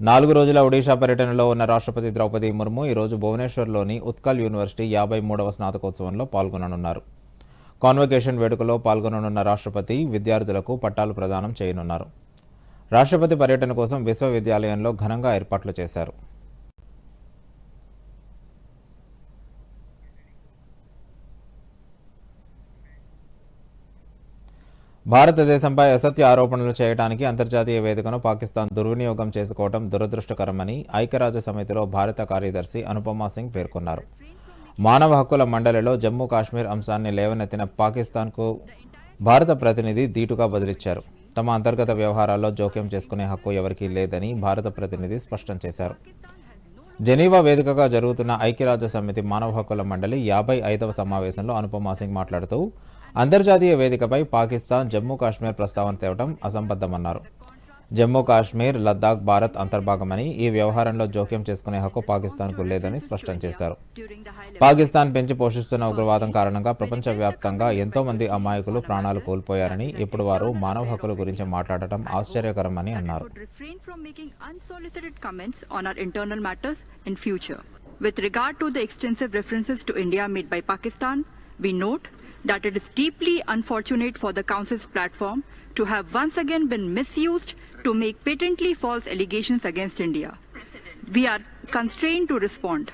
నాలుగు రోజుల ఒడిషా పర్యటనలో ఉన్న రాష్ట్రపతి ద్రౌపది ముర్ము ఈరోజు భువనేశ్వర్లోని ఉత్కల్ యూనివర్సిటీ యాభై మూడవ స్నాతకోత్సవంలో పాల్గొననున్నారు. కాన్వకేషన్ వేడుకలో పాల్గొననున్న రాష్ట్రపతి విద్యార్థులకు పట్టాలు ప్రదానం చేయనున్నారు. రాష్ట్రపతి పర్యటన కోసం విశ్వవిద్యాలయంలో ఘనంగా ఏర్పాట్లు చేశారు. భారతదేశంపై అసత్య ఆరోపణలు చేయడానికి అంతర్జాతీయ వేదికను పాకిస్తాన్ దుర్వినియోగం చేసుకోవడం దురదృష్టకరమని ఐక్యరాజ్య సమితిలో భారత కార్యదర్శి అనుపమా సింగ్ పేర్కొన్నారు. మానవ హక్కుల మండలిలో జమ్మూ కాశ్మీర్ అంశాన్ని లేవనెత్తిన పాకిస్తాన్కు భారత ప్రతినిధి ధీటుగా బదిలిచ్చారు. తమ అంతర్గత వ్యవహారాల్లో జోక్యం చేసుకునే హక్కు ఎవరికీ లేదని భారత ప్రతినిధి స్పష్టం చేశారు. జెనీవా వేదికగా జరుగుతున్న ఐక్యరాజ్య సమితి మానవ హక్కుల మండలి యాభై ఐదవ సమావేశంలో అనుపమా సింగ్ మాట్లాడుతూ అంతర్జాతీయ వేదికపై పాకిస్తాన్ జమ్మూ కాశ్మీర్ ప్రస్తావన తేవడం అసంబద్ధమన్నారు జమ్మూ కాశ్మీర్ లద్దాఖ్ భారత్ అంతర్భాగమని ఈ వ్యవహారంలో జోక్యం చేసుకునే హక్కు పాకిస్తాన్కు లేదని స్పష్టం చేశారు పాకిస్తాన్ పెంచి పోషిస్తున్న ఉగ్రవాదం కారణంగా ప్రపంచవ్యాప్తంగా ఎంతో మంది అమాయకులు ప్రాణాలు కోల్పోయారని ఇప్పుడు వారు మానవ హక్కుల గురించి మాట్లాడటం ఆశ్చర్యకరమని అన్నారు. With regard to the extensive references to India made by Pakistan, we note that it is deeply unfortunate for the Council's platform to have once again been misused to make patently false allegations against India. We are constrained to respond.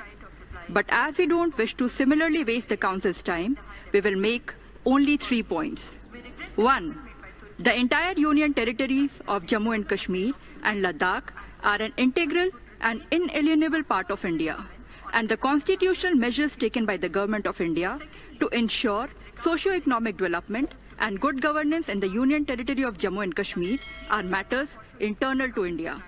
But as we don't wish to similarly waste the Council's time, we will make only three points. One, the entire Union territories of Jammu and Kashmir and Ladakh are an integral and inalienable part of India, and the constitutional measures taken by the Government of India to ensure socio-economic development and good governance in the Union territory of Jammu and Kashmir are matters internal to India.